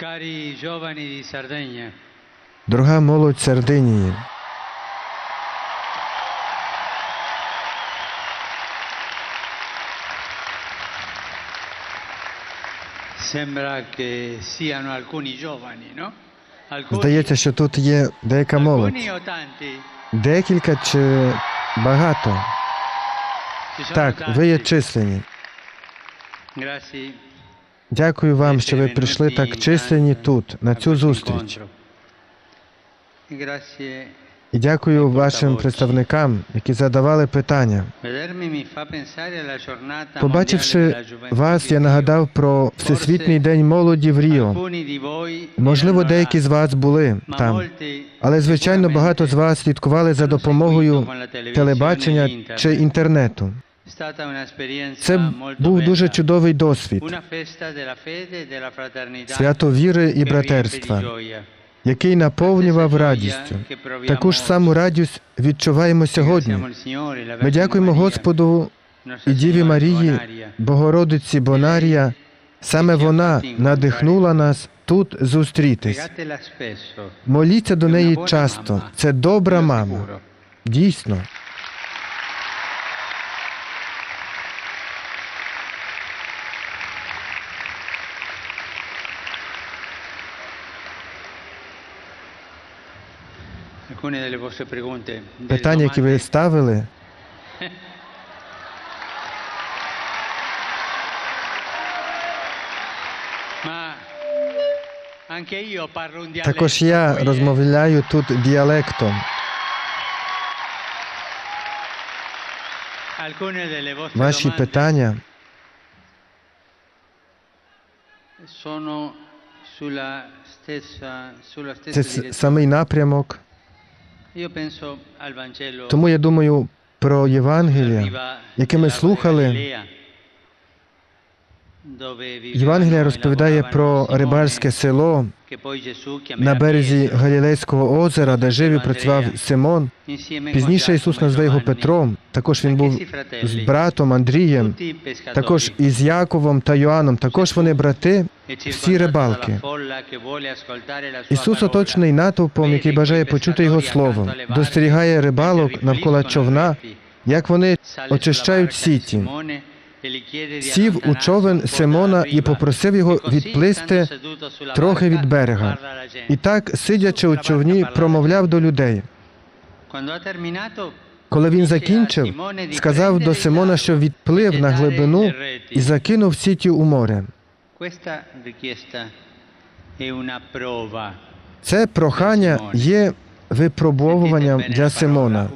Cari giovani di Sardegna, Дорога молодь Сардинії, sembra che siano alcuni giovani, no? Alcuni, здається, що тут є деяка молодь. alcuni o tanti? Декілька чи багато. Ci sono Так, ви є tanti. численні. Grazie. Дякую вам, що ви прийшли так численні тут, на цю зустріч. І дякую вашим представникам, які задавали питання. Побачивши вас, я нагадав про Всесвітній день молоді в Ріо. Можливо, деякі з вас були там, але звичайно багато з вас слідкували за допомогою телебачення чи інтернету. Це був дуже чудовий досвід, свято віри і братерства, який наповнював радістю. Таку ж саму радість відчуваємо сьогодні. Ми дякуємо Господу і Діві Марії, Богородиці Бонарія. Саме вона надихнула нас тут зустрітись. Моліться до неї часто. Це добра мама. Дійсно. Питання, які ви ставили, також я eh. розмовляю тут діалектом. Ваші питання це самий напрямок. Тому я думаю про Євангелія, яке ми слухали. Євангелія розповідає про рибальське село на березі Галілейського озера, де жив і працював Симон. Пізніше Ісус назве його Петром. Також він був з братом Андрієм, також із Яковом та Йоанном. Також вони брати. всі рибалки. Ісус оточений натовпом, який бажає почути його слово, достерігає рибалок навколо човна, як вони очищають сіті. Сів у човен Симона і попросив його відплисти трохи від берега. І так, сидячи у човні, промовляв до людей. Коли він закінчив, сказав до Симона, що відплив на глибину і закинув сіті у море. Це прохання є випробовуванням для Симона,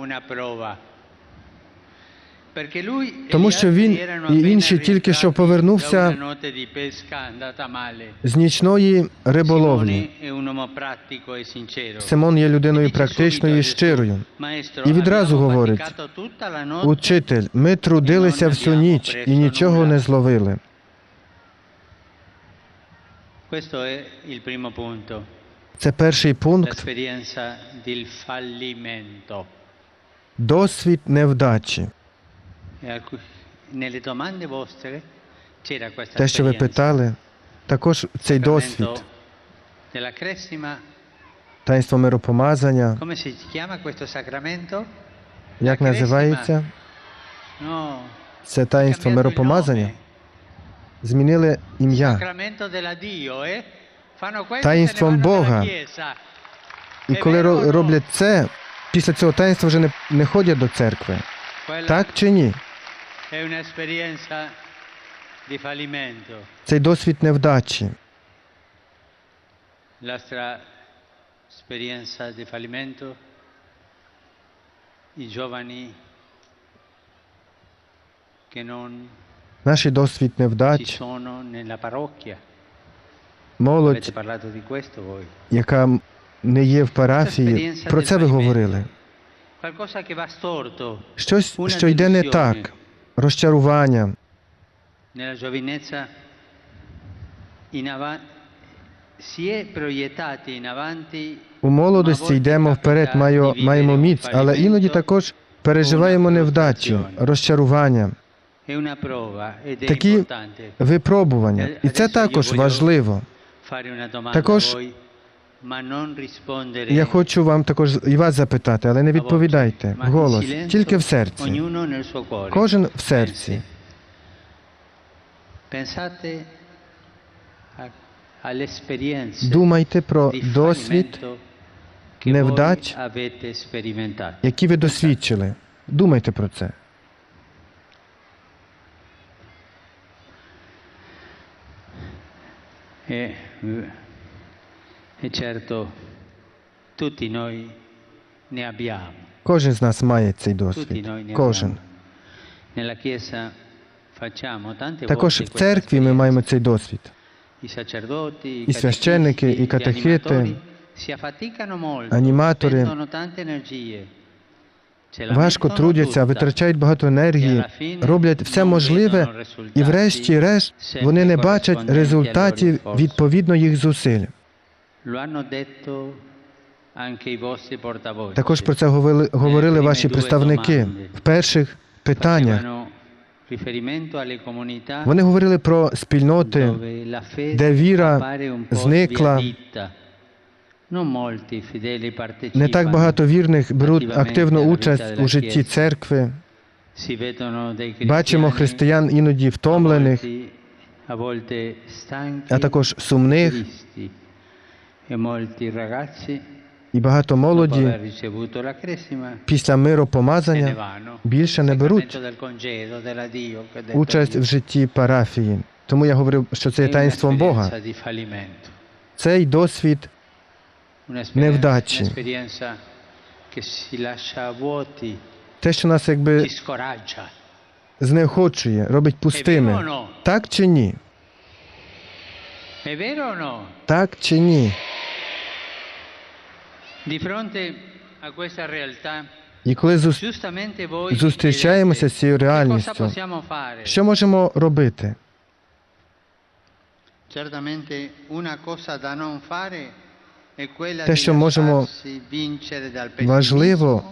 тому що він і інші тільки що повернувся з нічної риболовлі. Симон є людиною практичною і щирою. І відразу говорить, Учитель, ми трудилися всю ніч і нічого не зловили. Це перший пункт досвід невдачі. Те, що ви питали, також цей досвід, таїнство миропомазання, як називається? Це таїнство миропомазання. Змінили ім'я. Таїнством Бога. І коли роблять це, після цього таїнства вже не, не ходять до церкви. Так чи ні? è un'esperienza di fallimento. Цей досвід невдачі. La nostra esperienza di fallimento, i giovani che non досвід невдач, sono nella parrocchia. Молодь, parlato di questo voi. яка не є в парафії, про це ви говорили. Щось, що йде не так, розчарування. У молодості йдемо вперед, маємо міць, але іноді також переживаємо невдачу, розчарування, Такі випробування. І це також важливо. Також Я хочу вам також і вас запитати, але не відповідайте вголос, тільки в серці. Кожен в серці. Думайте про досвід, невдач, які ви досвідчили. Думайте про це. E, certo, tutti noi ne abbiamo. Кожен з нас має цей досвід. Кожен. Nella Chiesa facciamo tante Також в церкві ми маємо цей досвід. І священники, і molto, аніматори важко трудяться, витрачають багато енергії, роблять все можливе, і врешті-решт вони не бачать результатів відповідно їх зусиль. Також про це говорили, говорили ваші представники в перших питаннях. Вони говорили про спільноти, де віра зникла. не так багато вірних беруть активну участь у житті церкви. Бачимо християн іноді втомлених, а також сумних, і багато молоді після миропомазання більше не беруть участь в житті парафії. Тому я говорив, що це є таїнством Бога. Цей досвід Невдачі. те, що нас якби знеохочує, робить пустими. Так чи ні? Так чи ні? Di fronte a questa realtà, І коли зустрічаємося з цією реальністю, що можемо робити? Те, що можемо важливо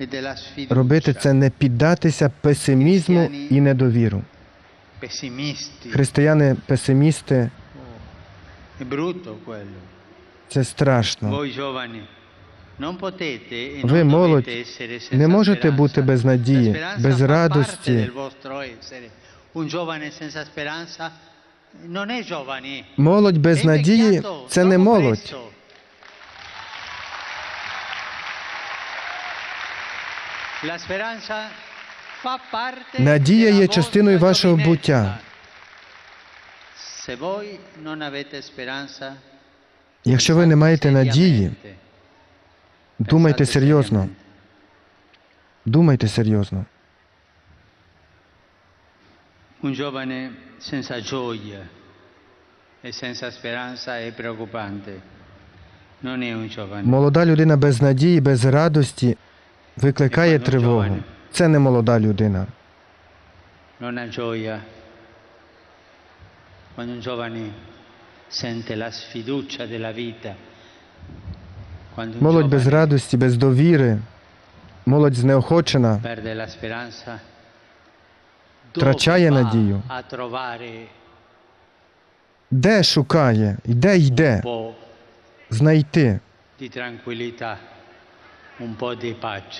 e. Робити це не піддатися песимізму і недовіру. Християни песимісти це страшно. Ви, молодь, не можете бути без надії, без радості. Молодь без надії це не молодь. Надія є частиною вашого буття. Якщо ви не маєте надії, думайте серйозно. Думайте серйозно. Un giovane senza gioia e senza speranza è preoccupante. Non è un giovane. Молода людина без надії, без радості викликає тривогу. Це не молода людина. non ha gioia. Quando un giovane sente la sfiducia della vita, Молодь без радості, без довіри, молодь знеохочена, Втрачає надію. де шукає, і де йде знайти,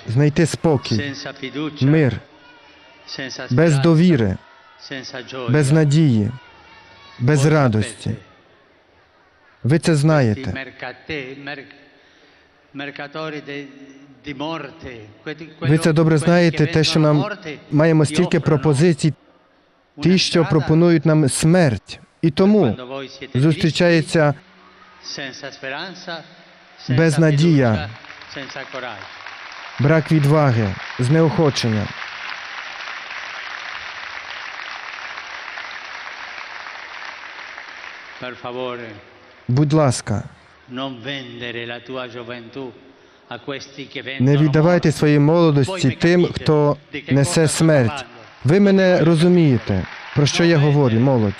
знайти спокій, мир, без довіри, без надії, без радості. Ви це знаєте. Ви це добре знаєте, те, що нам маємо стільки пропозицій, ті, що пропонують нам смерть. І тому зустрічається Безнадія. брак відваги, знеохочення. Будь ласка, не віддавайте свої молодості тим, хто несе смерть. Ви мене розумієте, про що я говорю, молодь.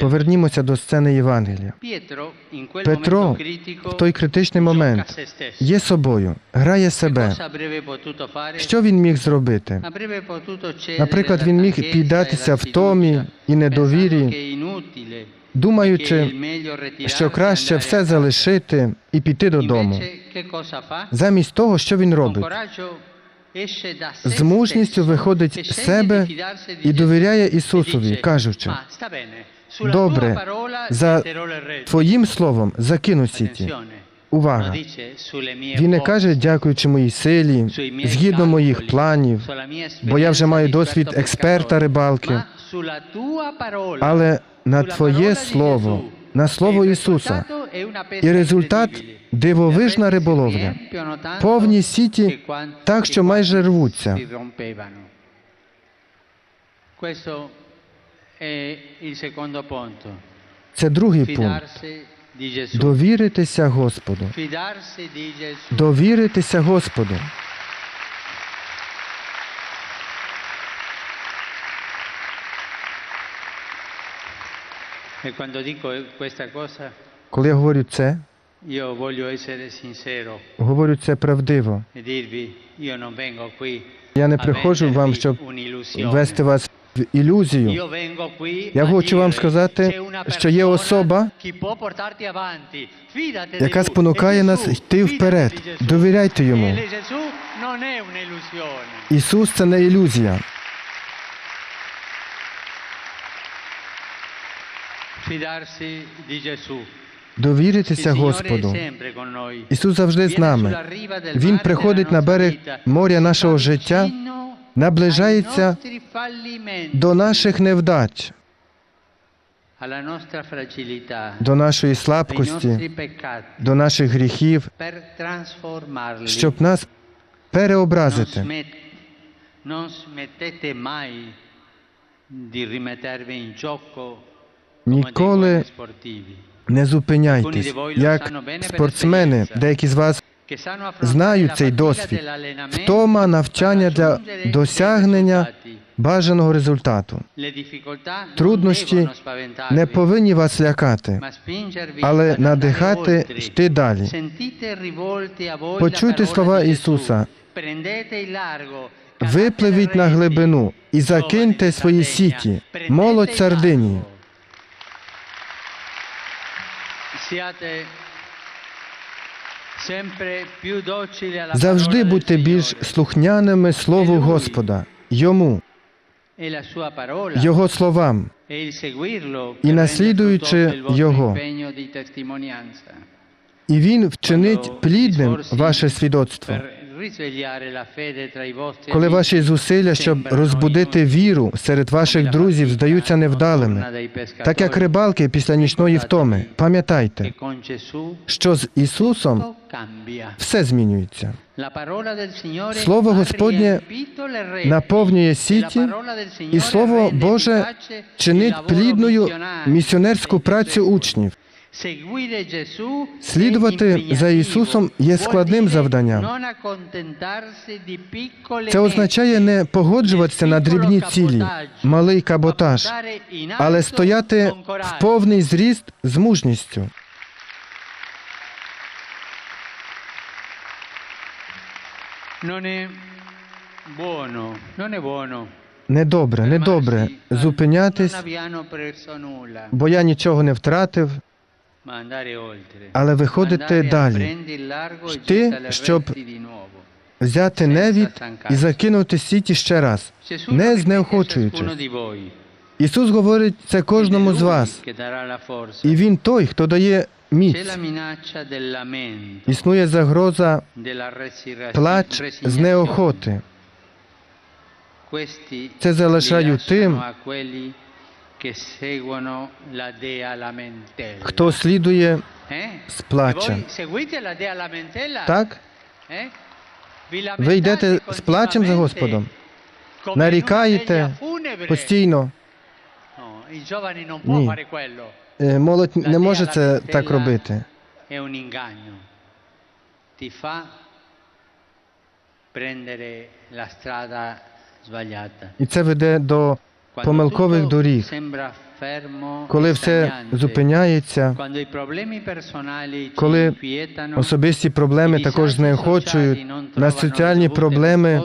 Повернімося до сцени Євангелія. Петро в той критичний момент є собою, грає себе. Що він міг зробити? Наприклад, він міг піддатися e втомі і недовірі, думаючи, що e краще все залишити і піти додому. Замість того, що він робить, з мужністю виходить e з себе і довіряє E Ісусові, кажучи: «Ma sta bene, sulla Добре, за getterò le reti». Твоїм словом закину сіті. Увага! Він не каже, дякуючи моїй силі, згідно моїх планів, бо я вже маю досвід експерта рибалки, але на Твоє Слово, на E Слово Ісуса. І результат дивовижна риболовля. Повні сіті так, що майже рвуться. Це другий пункт. Довіритися Господу. Довіритися Господу. E quando dico questa cosa, Коли я говорю це, говорю це правдиво. e Я не приходжу вам, щоб ввести вас в ілюзію. Я хочу вам сказати, що є особа, яка спонукає нас йти вперед. Довіряйте йому. E. Ісус це не ілюзія. Fidarsi di Gesù. Довіритися Господу. Ісус завжди з нами. Він приходить на берег моря нашого життя, наближається до наших невдач, до нашої слабкості, до наших гріхів, щоб нас переобразити. Ніколи не зупиняйтесь. Як спортсмени, деякі з вас знають цей досвід, втома, навчання для досягнення бажаного результату. Труднощі не повинні вас лякати, але надихати йти далі. Почуйте слова. Ісуса. Випливіть на глибину і закиньте свої сіті, молодь Сардинії. Siate Завжди будьте більш слухняними Слову Господа, Йому, E Його словам. e І наслідуючи Його. І Він вчинить плідним ваше свідоцтво. Коли ваші зусилля, щоб розбудити віру серед ваших друзів, здаються невдалими, так як рибалки після нічної втоми, пам'ятайте, що з Ісусом все змінюється. Слово Господнє наповнює сіті, і Слово Боже чинить плідною місіонерську працю учнів. Слідувати за. Ісусом є складним завданням. Це означає не погоджуватися на дрібні цілі, малий каботаж, але стояти в повний зріст з мужністю. Недобре, недобре зупинятись, бо я нічого не втратив. Але виходити далі, e Йти, щоб взяти невід і закинути сіті ще раз, не знеохочуючись. Ісус говорить це кожному з вас, і Він той, хто дає міць. Існує загроза плач з неохоти. Це залишаю тим, хто слідує Eh? E lamentela? Так? Eh? Ви йдете з плачем за Господом, нарікаєте постійно. Ні. Е, Молодь не може це так робити. І це веде до помилкових доріг, коли все зупиняється, коли особисті проблеми також знеохочують, на соціальні проблеми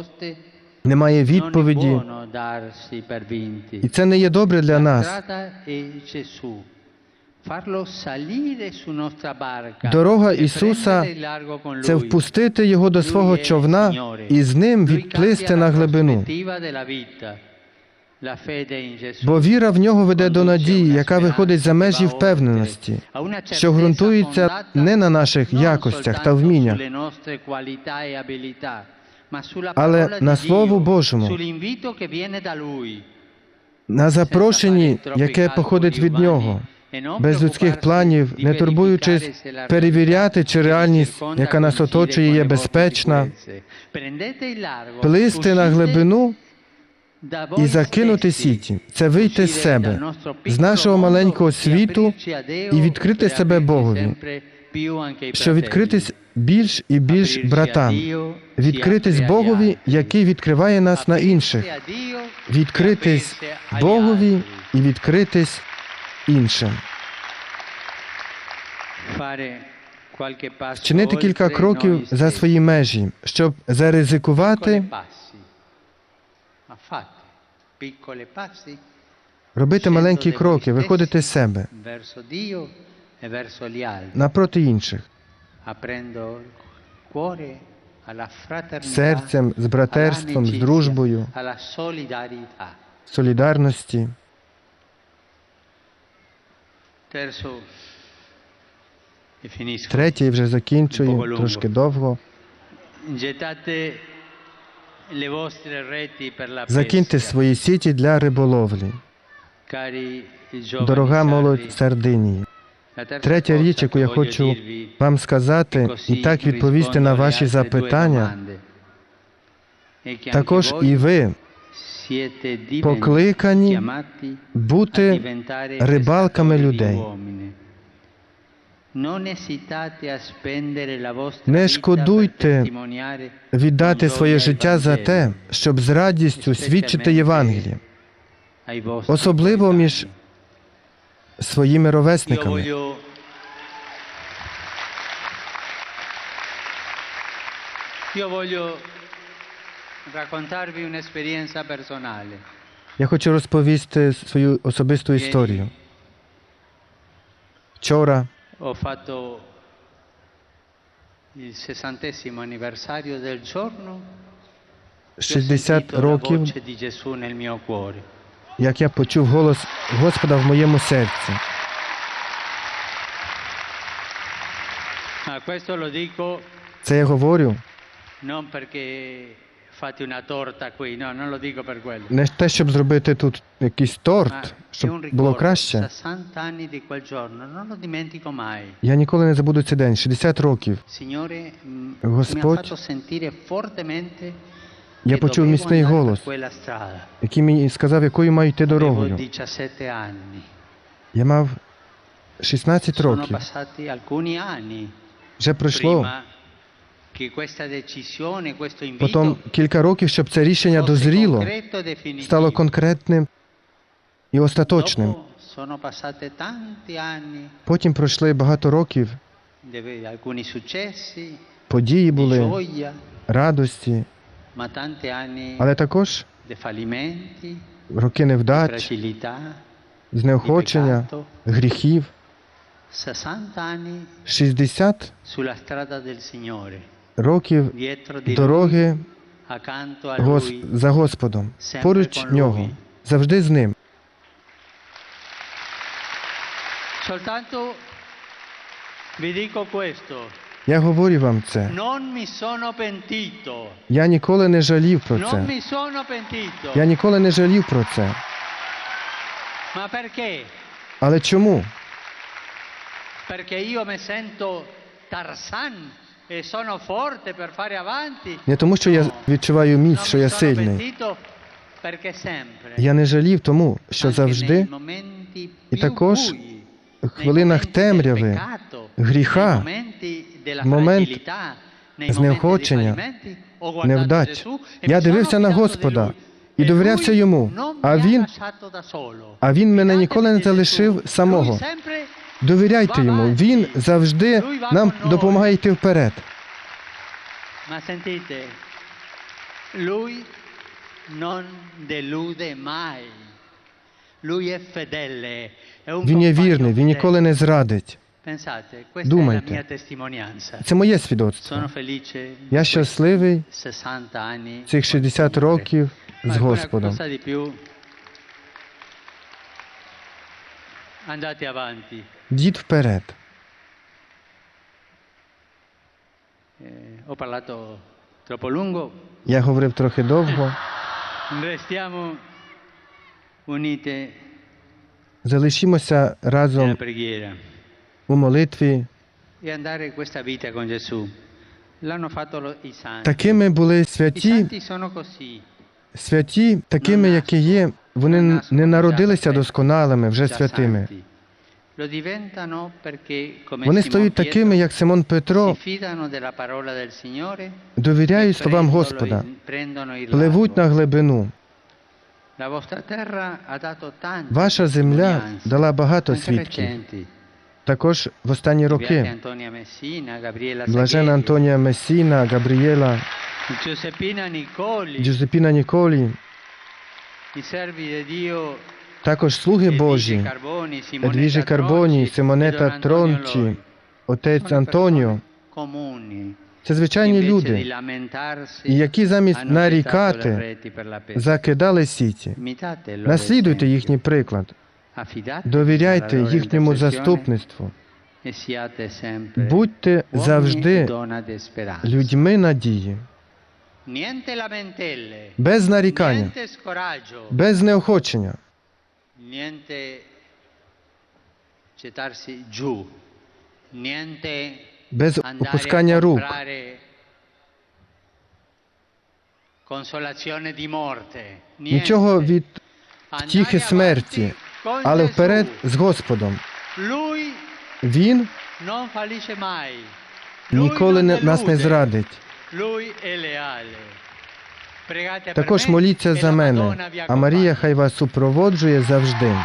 немає відповіді, і це не є добре для нас. Дорога Ісуса це впустити його до свого човна і з ним відплисти на глибину. Бо віра в нього веде до надії, яка виходить за межі впевненості, що ґрунтується не на наших якостях та вміннях, але на Слову Божому, на запрошенні, яке походить від нього, без людських планів, не турбуючись перевіряти, чи реальність, яка нас оточує, є безпечна, плисти на глибину і закинути сіті. Це вийти з себе, з нашого маленького світу і відкрити себе Богові, що відкритись більш і більш братам, відкритись Богові, який відкриває нас на інших, відкритись Богові і відкритись іншим. Вчинити кілька кроків за свої межі, щоб заризикувати, робити маленькі кроки, виходити з себе. напроти інших, серцем, з братерством, з дружбою, солідарності. Третє, і вже закінчую, трошки довго. Закиньте свої сіті для риболовлі. Дорога молодь Сардинії. Третя річ, яку я хочу вам сказати, і так відповісти на ваші запитання, також і ви покликані бути рибалками людей. Не шкодуйте Віддати своє життя за те, щоб з радістю свідчити Євангеліє, особливо між своїми ровесниками. Я хочу розповісти свою особисту історію. Вчора Ho fatto il sessantesimo anniversario del giorno 60 років, як я почув голос Господа в моєму серці. Це я говорю fate una torta qui, no, non lo dico per quello. не те, щоб зробити тут якийсь торт, щоб було краще. 60 anni di quel giorno, non lo dimentico mai. Я ніколи не забуду цей день, 60 років. Signore, mi ha fatto sentire fortemente Я почув міцний голос, який мені сказав, якою маю йти дорогою. Я мав 16 Sono років. Вже пройшло prima che questa decisione, questo invito потім кілька років, щоб це рішення дозріло, e стало конкретним і остаточним. Потім пройшли багато років, події були, радості, але також роки невдач, знеохочення, гріхів. 60 anni 60 sulla strada del Signore, років дороги за Господом, поруч нього, завжди з ним. Я говорю вам це. Я ніколи не жалів про це. Я ніколи не жалів про це. Але чому? Perché io mi sento Tarzan e. Не тому, що я відчуваю міць, що я сильний. Я не жалів тому, що завжди і також в хвилинах темряви, гріха, момент знеохочення, невдач. E Я дивився на Господа і довірявся йому. А він, а він мене ніколи не залишив самого. Довіряйте йому. Він завжди нам допомагає йти вперед. Lui non delude mai. Lui è fedele. Він є вірний, він ніколи не зрадить. Думайте. Це моє свідоцтво. Я щасливий цих con 60 років з Господом. Дід вперед. Eh. Я говорив трохи довго. Залишімося nella разом у молитві. e. Такими були святі, святі, такими, які є. Вони не народилися досконалими, вже святими. Вони стають такими, як Симон Петро, довіряють e словам Господа, пливуть на глибину. Ваша земля дала багато свідків. Також в останні роки блажена Антонія Месіна, Габрієла, Nicoli, Джузепіна Ніколі, i servi di Dio також слуги Божі, Едвіжі Карбоні, Симонета Трончі, отець Антоніо. Це звичайні люди, які замість нарікати закидали сіті. Наслідуйте їхній приклад, довіряйте їхньому заступництву, e будьте завжди людьми надії, без нарікання, без неохочення, без опускання рук, нічого від втіхи смерті, але вперед з Господом. Він ніколи нас не зрадить. Також моліться за мене, а Марія хай вас супроводжує завжди.